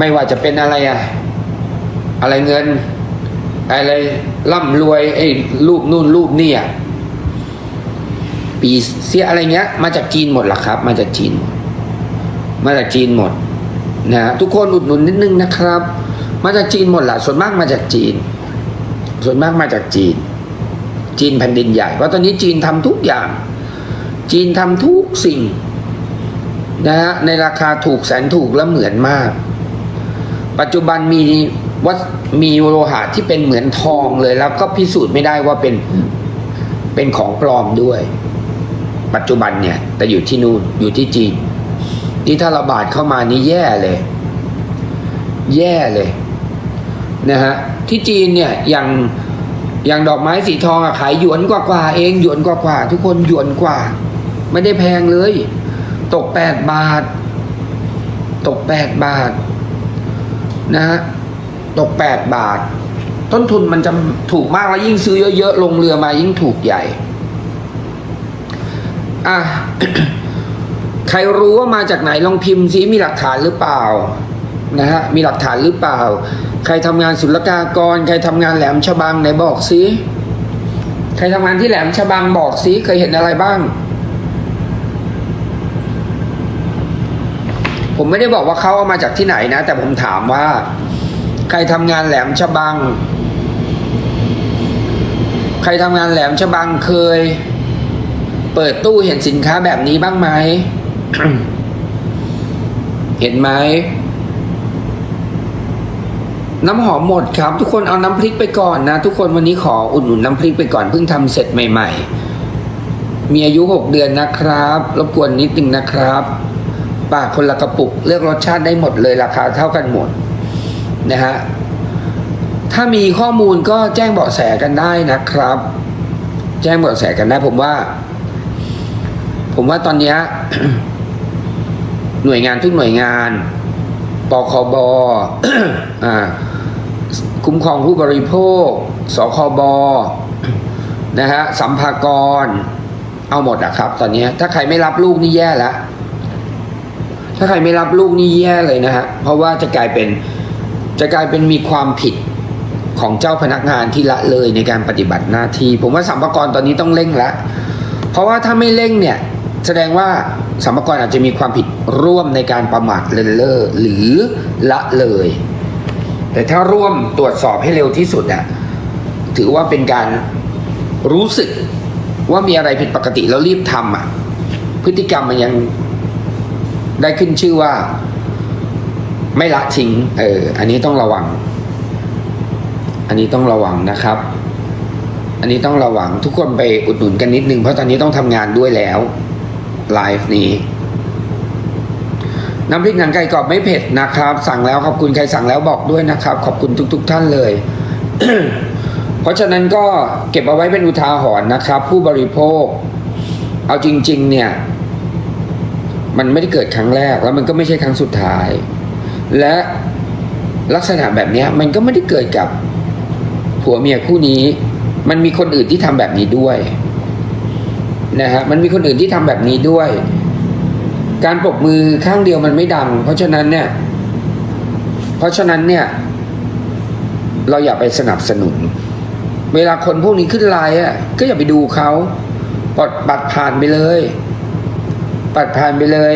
ไม่ว่าจะเป็นอะไรอะอะไรเงิน อะไรร่ำรวยไอ้รูปนู่นรูปนี่อะปีเสียอะไรเงี้ย มาจากจีนหมดหรอครับ มาจากจีน มาจากจีนหมดนะฮะทุกคนอุดหนุนนิดนึงนะครับ มาจากจีนหมดแหละส่วนมากมาจากจีน ส่วนมากมาจากจีน จีนแผ่นดินใหญ่เพราะตอนนี้จีนทำทุกอย่าง จีนทำทุกสิ่งนะฮะในราคาถูกแสนถูกและเหมือนมาก ปัจจุบันมีวัดมีโลหะที่เป็นเหมือนทองเลย แล้วก็พิสูจน์ไม่ได้ว่าเป็นเป็นของปลอมด้วย ปัจจุบันเนี่ย แต่อยู่ที่นู่นอยู่ที่จีนที่ถ้าระบาดเข้ามานี่แย่เลย แย่เลยนะฮะที่จีนเนี่ยอย่างอย่างดอกไม้สีทองอะขายหยวนกว่ากว่าเองหยวนกว่ากว่า ทุกคนหยวนกว่า ไม่ได้แพงเลย ตกแปดบาท ตกแปดบาท นะฮะตกแปดบาท ต้นทุนมันจะถูกมากแล้วยิ่งซื้อเยอะๆ ลงเรือมายิ่งถูกใหญ่ อะ ใครรู้ว่ามาจากไหนลองพิมพ์ซิมีหลักฐานหรือเปล่านะฮะมีหลักฐานหรือเปล่า ใครทำงานศุลกากร ใครทำงานแหลมฉบังไหนบอกซิใครทำงานที่แหลมฉบังบอกซิเคยเห็นอะไรบ้าง ผมไม่ได้บอกว่าเขาเอามาจากที่ไหนนะ แต่ผมถามว่า ใครทำงานแหลมฉบัง ใครทำงานแหลมฉบังเคย เปิดตู้เห็นสินค้าแบบนี้บ้างไหม เห็นไหม น้ำหอมหมดครับ ทุกคนเอาน้ำพริกไปก่อนนะ ทุกคนวันนี้ขออุดหนุนน้ำพริกไปก่อนเพิ่งทำเสร็จใหม่ ๆ มีอายุหกเดือนนะครับ รบกวนนิดนึงนะครับ ปากคนละกระปุก เลือกรสชาติได้หมดเลยราคาเท่ากันหมดนะฮะถ้ามีข้อมูลก็แจ้งเบาะแสกันได้นะครับ แจ้งเบาะแสกันได้ผมว่า ผมว่าตอนนี้หน่วยงานทุกหน่วยงานปคบอ่าคุ้มครองผู้บริโภค สคบนะฮะสัมภากร เอาหมดอะครับ ตอนนี้ถ้าใครไม่รับลูกนี่แย่แล้ว ถ้าใครไม่รับลูกนี่แย่เลยนะฮะ เพราะว่าจะกลายเป็นจะกลายเป็นมีความผิดของเจ้าพนักงานที่ละเลยในการปฏิบัติหน้าที่ ผมว่าสัมภากรตอนนี้ต้องเร่งล้วเพราะว่าถ้าไม่เร่งเนี่ยแสดงว่าสัมภากรอาจจะมีความผิดร่วมในการประมาทเลินเล่อหรือละเลย แต่ถ้าร่วมตรวจสอบให้เร็วที่สุดอะถือว่าเป็นการรู้สึกว่ามีอะไรผิดปกติแล้วรีบทำอะพฤติกรรมมันยัง ได้ขึ้นชื่อว่า ไม่ละทิ้ง เออ อันนี้ต้องระวัง อันนี้ต้องระวังนะครับ อันนี้ต้องระวังทุกคนไปอุดหนุนกันนิดนึงเพราะตอนนี้ต้องทำงานด้วยแล้วไลฟ์นี้น้ำพริกหนังไก่กรอบไม่เผ็ดนะครับ สั่งแล้วขอบคุณใครสั่งแล้วบอกด้วยนะครับ ขอบคุณทุกๆท่านเลย เพราะฉะนั้นก็เก็บเอาไว้เป็นอุทาหรณ์นะครับ ผู้บริโภค เอาจริง ๆ เนี่ย มันไม่ได้เกิดครั้งแรก แล้วมันก็ไม่ใช่ครั้งสุดท้าย และลักษณะแบบนี้มันก็ไม่ได้เกิดกับผัวเมียคู่นี้ มันมีคนอื่นที่ทำแบบนี้ด้วยนะฮะมันมีคนอื่นที่ทำแบบนี้ด้วย การปรบมือข้างเดียวมันไม่ดัง เพราะฉะนั้นเนี่ย เพราะฉะนั้นเนี่ย เราอย่าไปสนับสนุน เวลาคนพวกนี้ขึ้นไลน์อะก็อย่าไปดูเขาปลดบัตรผ่านไปเลย ปัดผ่านไปเลย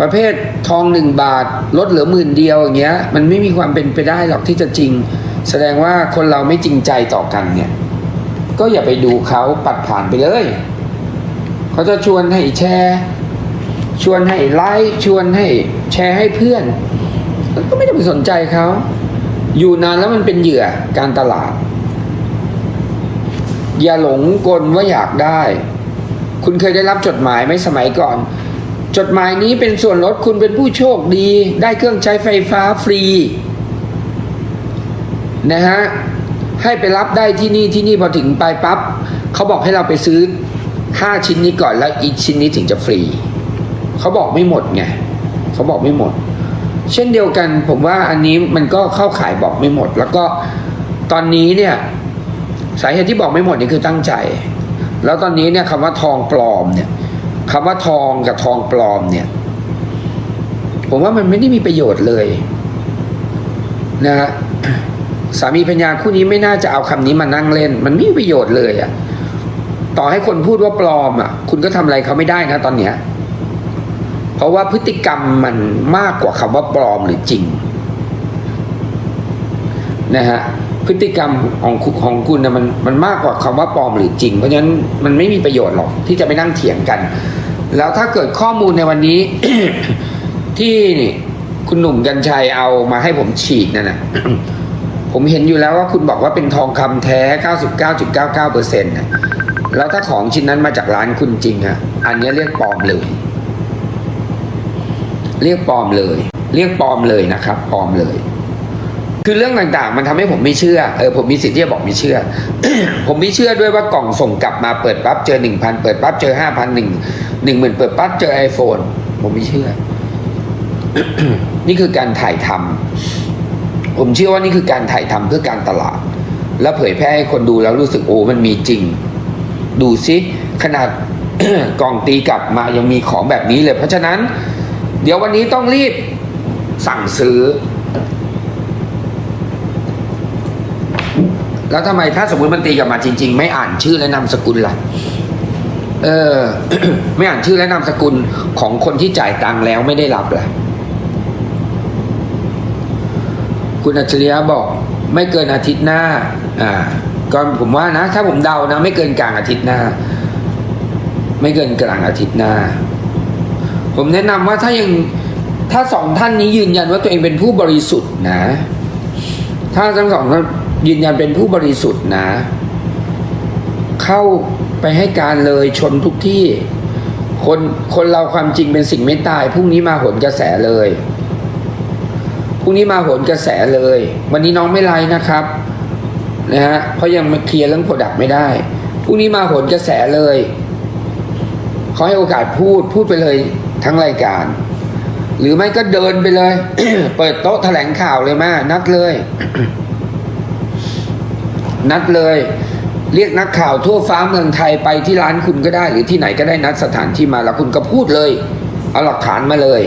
ประเภททองหนึ่งบาทลดเหลือหมื่นเดียวอย่างเงี้ยมันไม่มีความเป็นไปได้หรอกที่จะจริง แสดงว่าคนเราไม่จริงใจต่อกันเนี่ยก็อย่าไปดูเขาปัดผ่านไปเลย เขาจะชวนให้แชร์ชวนให้ไลค์ชวนให้แชร์ให้เพื่อนมันก็ไม่ได้ไปสนใจเขาอยู่นานแล้วมันเป็นเหยื่อการตลาด อย่าหลงกลว่าอยากได้ คุณเคยได้รับจดหมายไหมสมัยก่อน จดหมายนี้เป็นส่วนลดคุณเป็นผู้โชคดีได้เครื่องใช้ไฟฟ้าฟรี นะฮะ ให้ไปรับได้ที่นี่ที่นี่พอถึงไปปั๊บเขาบอกให้เราไปซื้อห้าชิ้นนี้ก่อนแล้วอีกชิ้นนี้ถึงจะฟรี เขาบอกไม่หมดไงเขาบอกไม่หมด เช่นเดียวกันผมว่าอันนี้มันก็เข้าขายบอกไม่หมด แล้วก็ตอนนี้เนี่ยสาเหตุที่บอกไม่หมดนี่คือตั้งใจ แล้วตอนนี้เนี่ยคำว่าทองปลอมเนี่ย คำว่าทองกับทองปลอมเนี่ย ผมว่ามันไม่ได้มีประโยชน์เลย นะฮะสามีพัญญาคู่นี้ไม่น่าจะเอาคำนี้มานั่งเล่น มันไม่มีประโยชน์เลยอะ่ะต่อให้คนพูดว่าปลอมอะ่ะ คุณก็ทำอะไรเขาไม่ได้นะตอนเนี้ย เพราะว่าพฤติกรรมมันมากกว่าคำว่าปลอมหรือจริง นะฮะพฤติกรรมของของคุณนะมันมันมากกว่าคำว่าปลอมหรือจริง เพราะฉะนั้นมันไม่มีประโยชน์หรอกที่จะไปนั่งเถียงกัน แล้วถ้าเกิดข้อมูลในวันนี้ ที่คุณหนุ่มกัญชัยเอามาให้ผมฉีดนั่นนะผมเห็นอยู่แล้วว่าคุณบอกว่าเป็นทองคำแท้ 99.99%นะแล้วถ้าของชิ้นนั้นมาจากร้านคุณจริงอะอันนี้เรียกปลอมเลย เรียกปลอมเลย เรียกปลอมเลยนะครับปลอมเลย คือเรื่องต่างๆ มันทำให้ผมไม่เชื่อ เออผมมีสิทธิ์ที่จะบอกไม่เชื่อ ผมไม่เชื่อด้วยว่ากล่องส่งกลับมาเปิดปั๊บเจอหนึ่งพันเปิดปั๊บเจอห้าพันหนึ่งหนึ่งหมื่นเปิดปั๊บเจอไอโฟนผมไม่เชื่อ นี่คือการถ่ายทำผมเชื่อว่านี่คือการถ่ายทำเพื่อการตลาด แล้วเผยแพร่ให้คนดูแล้วรู้สึกโอ้มันมีจริง ดูซิขนาดกล่องตีกลับมายังมีของแบบนี้เลย เพราะฉะนั้น เดี๋ยววันนี้ต้องรีบสั่งซื้อ แล้วทำไมถ้าสมมติมันตีกลับมาจริง ๆ ไม่อ่านชื่อและนามสกุลล่ะเออ ไม่อ่านชื่อและนามสกุลของคนที่จ่ายตังค์แล้วไม่ได้รับล่ะ คุณอัจฉริยะบอก ไม่เกินอาทิตย์หน้า อ่าก็ผมว่านะ ถ้าผมเดานะ ไม่เกินกลางอาทิตย์หน้า ไม่เกินกลางอาทิตย์หน้า ผมแนะนำว่าถ้ายังถ้าสองท่านนี้ยืนยันว่าตัวเองเป็นผู้บริสุทธิ์นะ ถ้าทั้งสองท่าน ยืนยันเป็นผู้บริสุทธิ์นะ เข้าไปให้การเลยชนทุกที่ คนคนเราความจริงเป็นสิ่งไม่ตายพรุ่งนี้มาหนกระแสเลยพรุ่งนี้มาหนกระแสเลย วันนี้น้องไม่ไลน์นะครับนะฮะเพราะยังมาเคลียร์เรื่องโปรดักต์ไม่ได้พรุ่งนี้มาหนกระแสเลยเขาให้โอกาสพูดพูดไปเลยทั้งรายการ หรือไม่ก็เดินไปเลย เปิดโต๊ะแถลงข่าวเลยมานัดเลย นัดเลย เรียกนักข่าวทั่วฟ้าเมืองไทยไปที่ร้านคุณก็ได้ หรือที่ไหนก็ได้นัดสถานที่มาแล้วคุณก็พูดเลย เอาหลักฐานมาเลย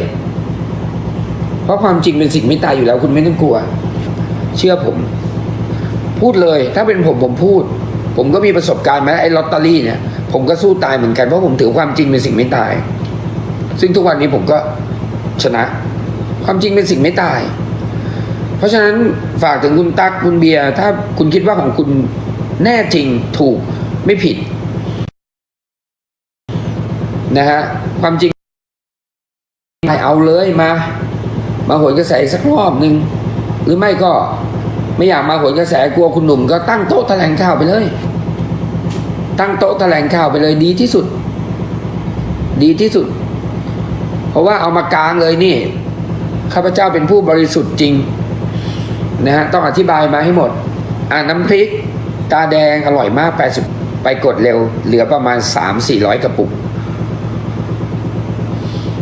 เพราะความจริงเป็นสิ่งไม่ตายอยู่แล้ว คุณไม่ต้องกลัว เชื่อผม พูดเลย ถ้าเป็นผมผมพูด ผมก็มีประสบการณ์มาแล้วไอ้ลอตเตอรี่เนี่ยผมก็สู้ตายเหมือนกันเพราะผมถือความจริงเป็นสิ่งไม่ตาย ซึ่งทุกวันนี้ผมก็ชนะ ความจริงเป็นสิ่งไม่ตาย ราะฉะนั้นฝากถึงคุณตั๊กคุณเบียร์ถ้าคุณคิดว่าของคุณแน่จริงถูกไม่ผิด นะฮะความจริงเอาเลยมา มาหนกระแสสักรอบหนึ่งหรือไม่ก็ไม่อยากมาหนกระแสกลัวคุณหนุ่มก็ตั้งโต๊ะแถลงข่าวไปเลย ตั้งโต๊ะแถลงข่าวไปเลยดีที่สุด ดีที่สุด เพราะว่าเอามากลางเลยนี่ข้าพเจ้าเป็นผู้บริสุทธิ์จริง นะฮะต้องอธิบายมาให้หมด อ่าน้ำพริก ตาแดงอร่อยมาก 80 ไปกดเร็ว เหลือประมาณ 3-400 กระปุก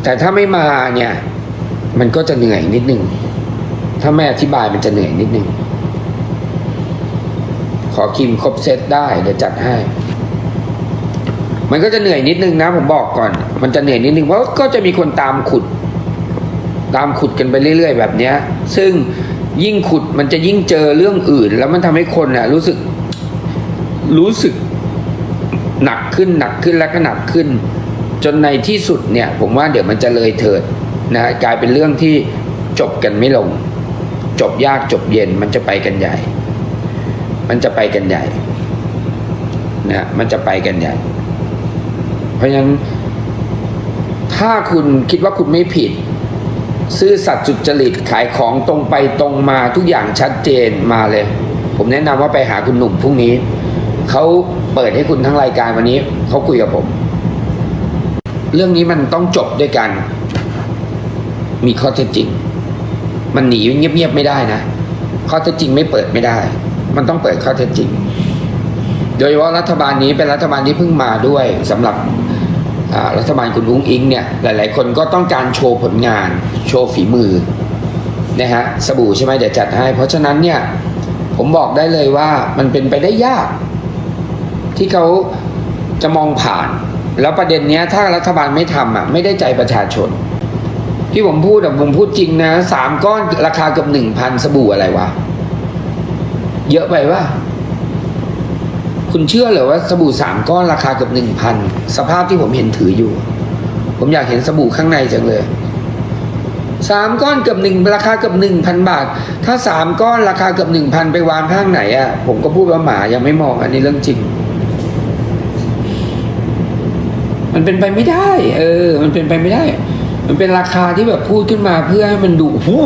แต่ถ้าไม่มาเนี่ย มันก็จะเหนื่อยนิดนึง ถ้าไม่อธิบายมันจะเหนื่อยนิดนึง ขอคิมครบเซตได้เดี๋ยวจัดให้ มันก็จะเหนื่อยนิดนึงนะ ผมบอกก่อน มันจะเหนื่อยนิดนึงเพราะก็จะมีคนตามขุด ตามขุดกันไปเรื่อย ๆ แบบเนี้ย ซึ่ง ยิ่งขุดมันจะยิ่งเจอเรื่องอื่น แล้วมันทำให้คนน่ะรู้สึก รู้สึกหนักขึ้นหนักขึ้นแล้วก็หนักขึ้น จนในที่สุดเนี่ย ผมว่าเดี๋ยวมันจะเลยเถิดนะกลายเป็นเรื่องที่จบกันไม่ลง จบยากจบเย็นมันจะไปกันใหญ่ มันจะไปกันใหญ่นะมันจะไปกันใหญ่ เพราะฉะนั้นถ้าคุณคิดว่าคุณไม่ผิด ซื่อสัตย์สุจริตขายของตรงไปตรงมาทุกอย่างชัดเจนมาเลย ผมแนะนำว่าไปหาคุณหนุ่มพรุ่งนี้เขาเปิดให้คุณทั้งรายการวันนี้เขาคุยกับผม เรื่องนี้มันต้องจบด้วยกัน มีข้อเท็จจริง มันหนีเงียบๆไม่ได้นะข้อเท็จจริงไม่เปิดไม่ได้ มันต้องเปิดข้อเท็จจริง โดยเฉพาะรัฐบาลนี้เป็นรัฐบาลที่เพิ่งมาด้วยสำหรับ รัฐบาลคุณอุ้งอิงเนี่ยหลาย ๆ คนก็ต้องการโชว์ผลงาน โชว์ฝีมือนะฮะสบู่ใช่ไหมเดี๋ยวจัดให้ เพราะฉะนั้นเนี่ยผมบอกได้เลยว่ามันเป็นไปได้ยาก ที่เขาจะมองผ่าน แล้วประเด็นเนี้ยถ้ารัฐบาลไม่ทำอะไม่ได้ใจประชาชน ที่ผมพูดอะผมพูดจริงนะสามก้อนราคาเกือบหนึ่งพันสบู่อะไรวะ เยอะไปวะ คุณเชื่อเหรอว่าสบู่สามก้อนราคาเกือบหนึ่งพันสภาพที่ผมเห็นถืออยู่ ผมอยากเห็นสบู่ข้างในจังเลยสามก้อนเกือบหนึ่งราคาเกือบหนึ่งพันบาท ถ้าสามก้อนราคาเกือบหนึ่งพันไปวางข้างไหนอะผมก็พูดว่าหมายังไม่มองอันนี้เรื่องจริง มันเป็นไปไม่ได้ เออ มันเป็นไปไม่ได้ มันเป็นราคาที่แบบพูดขึ้นมาเพื่อให้มันดูหู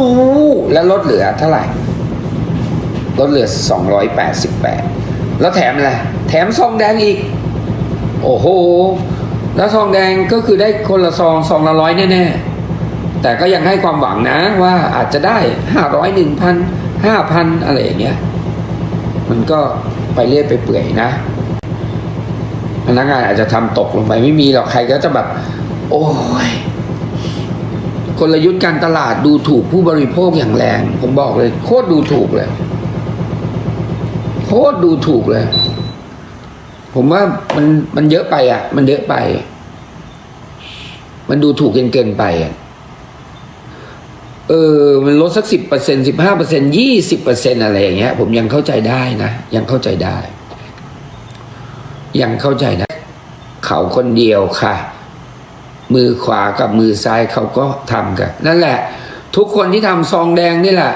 แล้วลดเหลือเท่าไหร่ลดเหลือสองร้อยแปดสิบแปด แล้วแถมอะไร แถมซองแดงอีก โอ้โห แล้วซองแดงก็คือได้คนละซองซองละร้อยแน่ๆ แต่ก็ยังให้ความหวังนะว่าอาจจะได้ห้าร้อยหนึ่งพันห้าพันอะไรอย่างเงี้ย มันก็ไปเรื่อยไปเปื่อยนะ พนักงานอาจจะทำตกลงไปไม่มีหรอกใครก็จะแบบ โอ้ยกลยุทธ์การตลาดดูถูกผู้บริโภคอย่างแรง ผมบอกเลย โคตรดูถูกเลย ตรดูถูกเลย ผมว่ามันมันเยอะไปอะ มันเยอะไป มันดูถูกเกินเกินไปอะเออมันลดสักสิบเปอร์เซ็นสิบห้าเปอร์เซ็นยี่สิบเปอร์เซ็นอะไรอย่างเงี้ย ผมยังเข้าใจได้นะ ยังเข้าใจได้ ยังเข้าใจนะเขาคนเดียวค่ะ มือขวากับมือซ้ายเขาก็ทำกัน นั่นแหละ ทุกคนที่ทำซองแดงนี่แหละ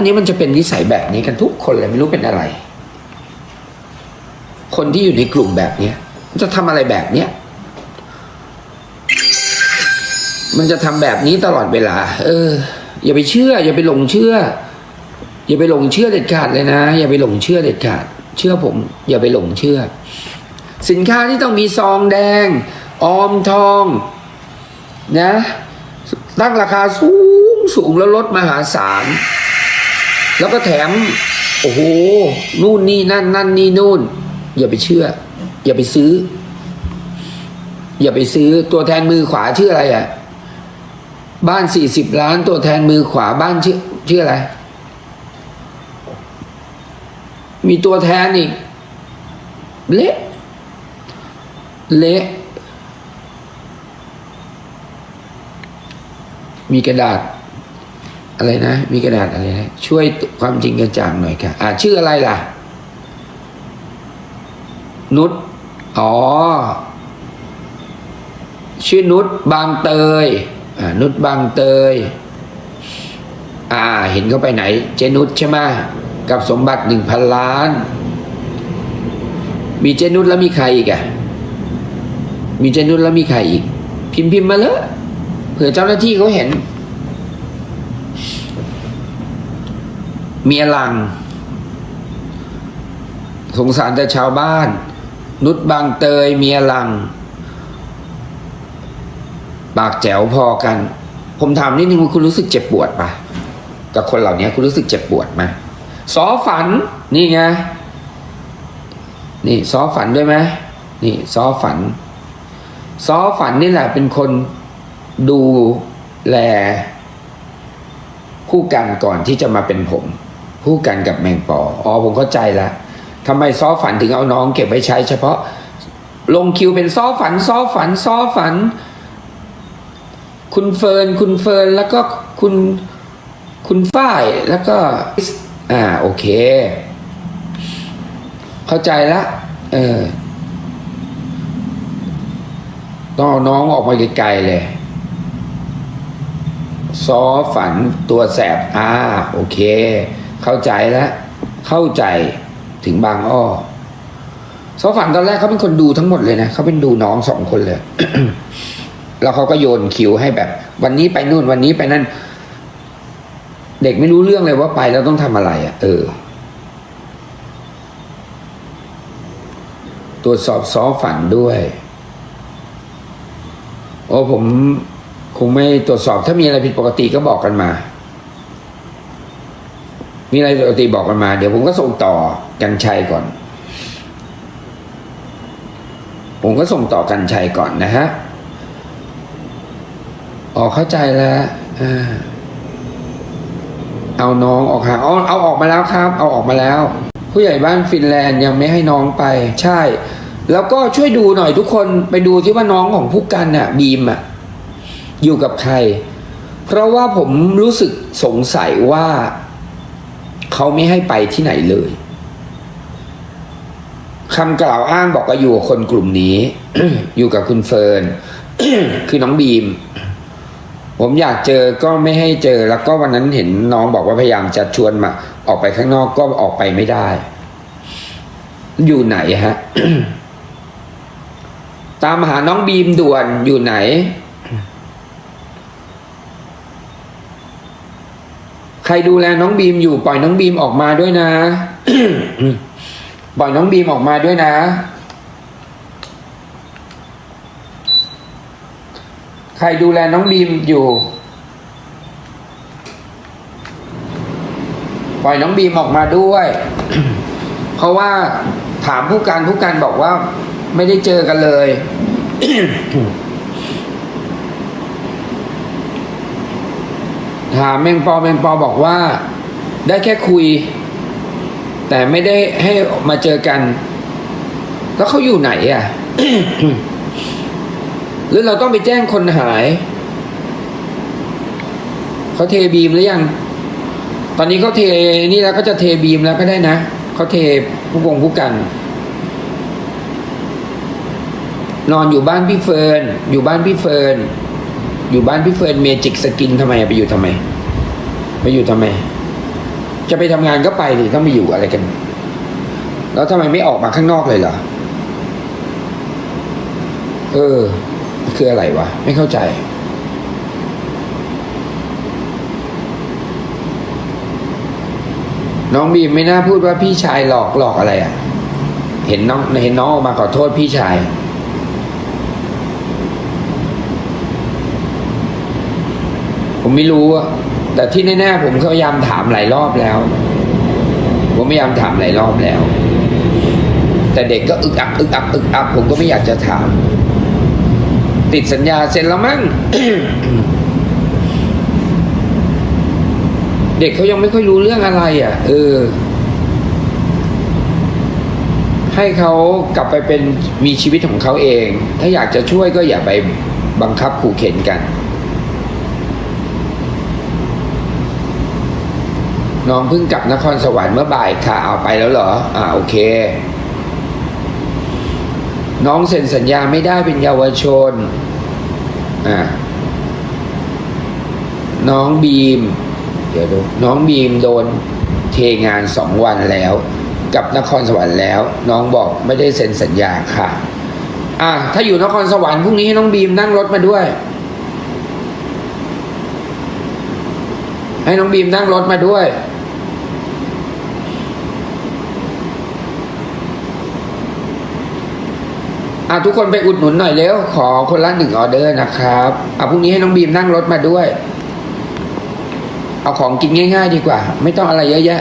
วกอันนี้มันจะเป็นนิสัยแบบนี้กันทุกคนเลยไม่รู้เป็นอะไร คนที่อยู่ในกลุ่มแบบเนี้ยมันจะทำอะไรแบบเนี้ยมันจะทำแบบนี้ตลอดเวลา เออ อย่าไปเชื่อ อย่าไปหลงเชื่อ อย่าไปหลงเชื่อเด็ดขาดเลยนะ อย่าไปหลงเชื่อเด็ดขาด เชื่อผม อย่าไปหลงเชื่อ สินค้าที่ต้องมีซองแดง ออมทอง นะ ตั้งราคาสูงสูงแล้วลดมหาศาล แล้วก็แถม โอ้โห นู่นนี่นั่น นั่นนี่นู่น อย่าไปเชื่อ อย่าไปซื้อ อย่าไปซื้อตัวแทนมือขวาชื่ออะไรอะ บ้านสี่สิบล้าน ตัวแทนมือขวาบ้านชื่อชื่ออะไร มีตัวแทนอีก เละ เละมีกระดาษ อะไรนะ มีกระดาษอะไรนะ ช่วยความจริงกระจ่างหน่อยค่ะ อ่าชื่ออะไรล่ะ นุชอ๋อ ชื่อนุชบางเตย อ่า นุชบางเตย อ่า เห็นเขาไปไหน เจนุชใช่ไหมกับสมบัติหนึ่งพันล้าน มีเจนุชแล้วมีใครอีกอะมีเจนุชแล้วมีใครอีก พิมพ์พิมพ์มาเลยเผื่อเจ้าหน้าที่เขาเห็น เมียหลัง สงสารแต่ชาวบ้าน นุชบางเตยเมียหลัง ปากแจ๋วพอกัน ผมถามนิดนึงว่าคุณรู้สึกเจ็บปวดปะกับคนเหล่านี้คุณรู้สึกเจ็บปวดไหมซอฝันนี่ไงนี่ซอฝันด้วยไหมนี่ซอฝันซอฝันนี่แหละเป็นคนดูแลผู้กันก่อนที่จะมาเป็นผม ผู้กันกับแมงปออ๋อผมเข้าใจแล้วทำไมซ้อฝันถึงเอาน้องเก็บไว้ใช้ เฉพาะ ลงคิวเป็นซ้อฝันซ้อฝันซ้อฝัน คุณเฟิร์นคุณเฟิร์นแล้วก็คุณคุณฝ้ายแล้วก็ อ่าโอเค เข้าใจละเออต้องเอาน้องออกมาไกลๆเลยซ้อฝันตัวแสบอ่าโอเค เข้าใจแล้ว เข้าใจถึงบางอ้อซอฝันตอนแรกเขาเป็นคนดูทั้งหมดเลยนะเขาเป็นดูน้องสองคนเลย แล้วเขาก็โยนคิวให้แบบ วันนี้ไปนู่นวันนี้ไปนั่น เด็กไม่รู้เรื่องเลยว่าไปแล้วต้องทำอะไรอะ่ะ เออ ตรวจสอบซอฝันด้วย โอ้ผมคงไม่ตรวจสอบถ้ามีอะไรผิดปกติก็บอกกันมา มีอะไรปกติบอกกันมา เดี๋ยวผมก็ส่งต่อกันชัยก่อน ผมก็ส่งต่อกันชัยก่อนนะฮะออกเข้าใจแล้วเอาน้องออกห่างเอาเอาออกมาแล้วครับ เอาออกมาแล้ว ผู้ใหญ่บ้านฟินแลนด์ยังไม่ให้น้องไป ใช่ แล้วก็ช่วยดูหน่อยทุกคนไปดูที่ว่าน้องของผู้กันน่ะ บีมอะ อยู่กับใคร เพราะว่าผมรู้สึกสงสัยว่า เขาไม่ให้ไปที่ไหนเลยคำกล่าวอ้างบอกว่าอยู่กับคนกลุ่มนี้ อยู่กับคุณเฟิร์นคือน้องบีม ผมอยากเจอก็ไม่ให้เจอ แล้วก็วันนั้นเห็นน้องบอกว่าพยายามจะชวนมา ออกไปข้างนอกก็ออกไปไม่ได้ อยู่ไหนฮะ ตามหาน้องบีมด่วนอยู่ไหน ใค รดูแลน้องบีมอยู่ปล่อยน้องบีมออกมาด้วยนะ ปล่อยน้องบีมออกมาด้วยนะ ใครดูแลน้องบีมอยู่ ปล่อยน้องบีมออกมาด้วย เพราะว่าถามผู้การผู้การบอกว่า ไม่ได้เจอกันเลย ถามแมงปอแมงปอบอกว่า ได้แค่คุย แต่ไม่ได้ให้มาเจอกัน แล้วเขาอยู่ไหนอะ หรือเราต้องไปแจ้งคนหาย เขาเทบีมหรือยัง ตอนนี้เขาเทนี่แล้วก็จะเทบีมแล้วก็ได้นะเขาเทผู้กงผู้กัน นอนอยู่บ้านพี่เฟิร์นอยู่บ้านพี่เฟิร์น อยู่บ้านพี่เฟิร์นเมจิกสกินทำไมไปอยู่ทำไม ไปอยู่ทำไม จะไปทำงานก็ไปสิต้องไปอยู่อะไรกัน แล้วทำไมไม่ออกมาข้างนอกเลยเหรอ เออ คืออะไรวะ ไม่เข้าใจน้องบีมไม่น่าพูดว่าพี่ชายหลอกหลอกอะไรอะ่ะ เห็นน้องเห็นน้องออกมาขอโทษพี่ชาย ผมไม่รู้อะแต่ที่แน่ๆผมพยายามถามหลายรอบแล้ว ผมพยายามถามหลายรอบแล้ว แต่เด็กก็อึกอักอึกอักอึกอักผมก็ไม่อยากจะถาม ติดสัญญาเซ็นแล้วมั้งเด็กเขายังไม่ค่อยรู้เรื่องอะไร อะ เออ ให้เขากลับไปเป็นมีชีวิตของเขาเอง ถ้าอยากจะช่วยก็อย่าไปบังคับขู่เข็นกัน น้องเพิ่งกลับนครสวรรค์เมื่อบ่ายค่ะเอาไปแล้วเหรอ อ่าโอเค น้องเซ็นสัญญาไม่ได้เป็นเยาวชน อ่า น้องบีม เดี๋ยวดู น้องบีมโดนเทงานสองวันแล้ว กับนครสวรรค์แล้ว น้องบอกไม่ได้เซ็นสัญญาค่ะ อะถ้าอยู่นครสวรรค์พรุ่งนี้ให้น้องบีมนั่งรถมาด้วยให้น้องบีมนั่งรถมาด้วย อะทุกคนไปอุดหนุนหน่อยเร็วขอคนละหนึ่งออเดอร์นะครับอะพรุ่งนี้ให้น้องบีมนั่งรถมาด้วย เอาของกินง่าย ๆ ดีกว่า ไม่ต้องอะไรเยอะแยะ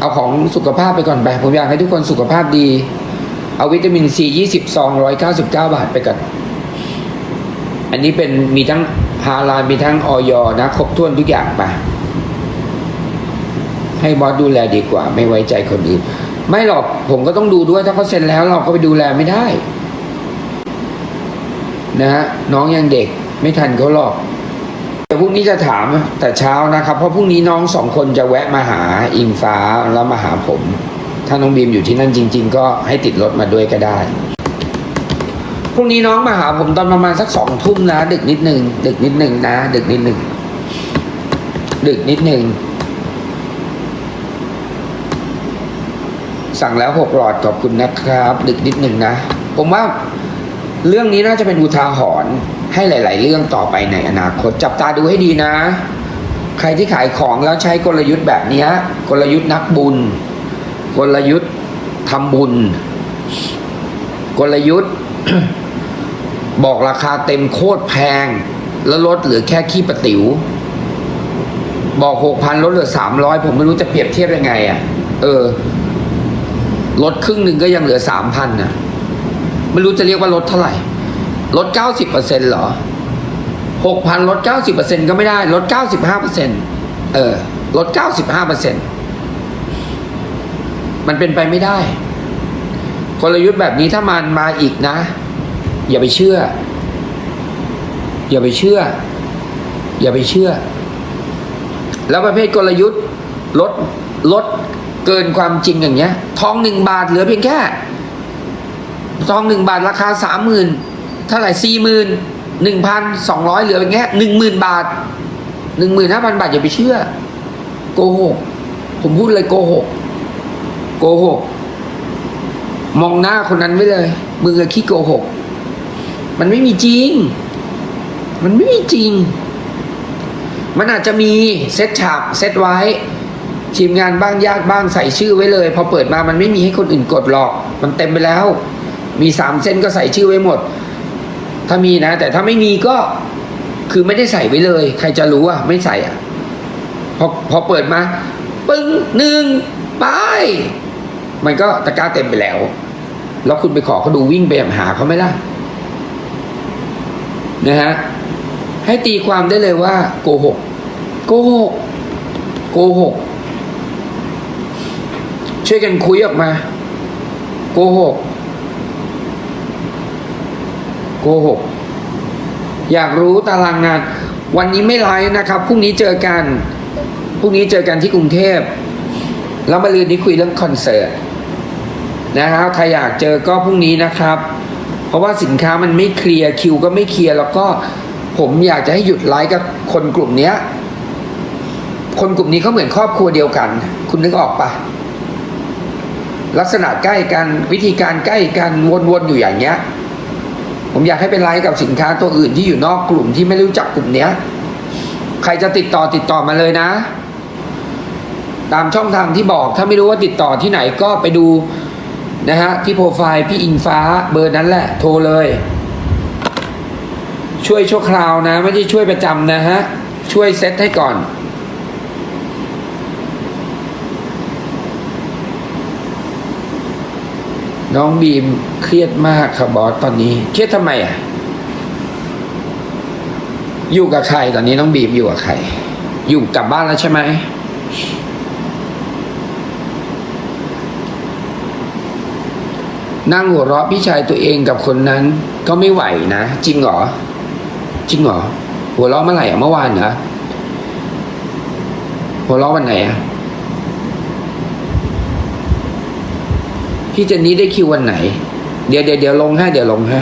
เอาของสุขภาพไปก่อนไปผมอยากให้ทุกคนสุขภาพดี เอาวิตามินซียี่สิบซองร้อยเก้าสิบเก้าบาทไปก่อนอันนี้เป็นมีทั้งฮาลาลมีทั้งออยนะ ครบถ้วนทุกอย่างไปให้บอสดูแลดีกว่า ไม่ไว้ใจคนอื่น ไม่หรอกผมก็ต้องดูด้วยถ้าเขาเซ็นแล้วเราก็ไปดูแลไม่ได้ นะฮะน้องยังเด็กไม่ทันเขาหรอกเดี๋ยวพรุ่งนี้จะถามแต่เช้านะครับ เพราะพรุ่งนี้น้องสองคนจะแวะมาหาอิงฟ้าแล้วมาหาผม ถ้าน้องบีมอยู่ที่นั่นจริง ๆ ก็ให้ติดรถมาด้วยก็ได้พรุ่งนี้น้องมาหาผมตอนประมาณสักสองทุ่มนะ ดึกนิดหนึ่งดึกนิดหนึ่งนะ ดึกนิดหนึ่งดึกนิดหนึ่งสั่งแล้วหกหลอดขอบคุณนะครับ ดึกนิดหนึ่งนะ ผมว่า เรื่องนี้น่าจะเป็นอุทาหรณ์ให้หลาย ๆ เรื่องต่อไปในอนาคตจับตาดูให้ดีนะ ใครที่ขายของแล้วใช้กลยุทธ์แบบนี้กลยุทธ์นักบุญ กลยุทธ์ทำบุญ กลยุทธ์ บอกราคาเต็มโคตรแพง แล้วลดเหลือแค่ขี้ประติ๋วบอกหกพันลดเหลือสามร้อยผมไม่รู้จะเปรียบเทียบยังไงอะ่ะ เออลดครึ่งหนึ่งก็ยังเหลือสามพันน่ะ ไม่รู้จะเรียกว่าลดเท่าไหร่ ลดเก้าสิบเปอร์เซ็นเหรอหกพันลดเก้าสิบเปอร์เซ็นก็ไม่ได้ ลดเก้าสิบห้าเปอร์เซ็นเออ ลดเก้าสิบห้าเปอร์เซ็นมันเป็นไปไม่ได้ กลยุทธ์แบบนี้ถ้ามันมาอีกนะ อย่าไปเชื่อ อย่าไปเชื่อ อย่าไปเชื่อ แล้วประเภทกลยุทธ์ลดลดเกินความจริงอย่างเงี้ย ทองหนึ่งบาทเหลือเพียงแค่ ทองหนึ่งบาทราคาสามหมื่นเท่าไหร่สี่หมื่นหนึ่งพันสองร้อยเหลือเพียงแค่หนึ่งหมื่นบาทหนึ่งหมื่นห้าพันบาทอย่าไปเชื่อ โกหก ผมพูดเลยโกหก โกหก มองหน้าคนนั้นไว้เลย มึงอะขี้โกหก มันไม่มีจริง มันไม่มีจริง มันอาจจะมีเซตฉากเซตไว้ ทีมงานบ้างญาติบ้างใส่ชื่อไว้เลย พอเปิดมามันไม่มีให้คนอื่นกดหรอก มันเต็มไปแล้ว มีสามเส้นก็ใส่ชื่อไว้หมด ถ้ามีนะ แต่ถ้าไม่มีก็คือไม่ได้ใส่ไว้เลย ใครจะรู้อะไม่ใส่อะพอพอเปิดมา ปึ้งหนึ่งไป มันก็ตะกร้าเต็มไปแล้ว แล้วคุณไปขอเขาดูวิ่งไปหาเขาไหมล่ะนะฮะให้ตีความได้เลยว่าโกหกโกหกโกหกช่วยกันคุยออกมาโกหก โกหก อยากรู้ตารางงาน วันนี้ไม่ไลฟ์นะครับพรุ่งนี้เจอกันพรุ่งนี้เจอกันที่กรุงเทพแล้วมาลืนนี้คุยเรื่องคอนเสิร์ตนะครับใครอยากเจอก็พรุ่งนี้นะครับ เพราะว่าสินค้ามันไม่เคลียร์คิวก็ไม่เคลียร์แล้วก็ผมอยากจะให้หยุดไลฟ์กับคนกลุ่มเนี้ย คนกลุ่มนี้เขาเหมือนครอบครัวเดียวกัน คุณนึกออกปะลักษณะใกล้กันวิธีการใกล้กันวนๆอยู่อย่างเงี้ย ผมอยากให้เป็นไลฟ์กับสินค้าตัวอื่นที่อยู่นอกกลุ่มที่ไม่รู้จักกลุ่มเนี้ย ใครจะติดต่อติดต่อมาเลยนะ ตามช่องทางที่บอกถ้าไม่รู้ว่าติดต่อที่ไหนก็ไปดูนะฮะที่โปรไฟล์พี่อิงฟ้าเบอร์นั้นแหละ โทรเลย ช่วยชั่วคราวนะ ไม่ใช่ช่วยประจำนะฮะ ช่วยเซตให้ก่อน น้องบีมเครียดมากครับบอสตอนนี้ เครียดทำไมอะ อยู่กับใครตอนนี้น้องบีมอยู่กับใคร อยู่กลับบ้านแล้วใช่ไหมนั่งหัวเราะพี่ชายตัวเองกับคนนั้น ก็ไม่ไหวนะ จริงเหรอ จริงเหรอ หัวเราะเมื่อไหร่อะเมื่อวานเหรอหัวเราะวันไหนอะ พี่เจนนี่ได้คิววันไหน เดี๋ยวเดี๋ยวเดี๋ยวลงให้เดี๋ยวลงให้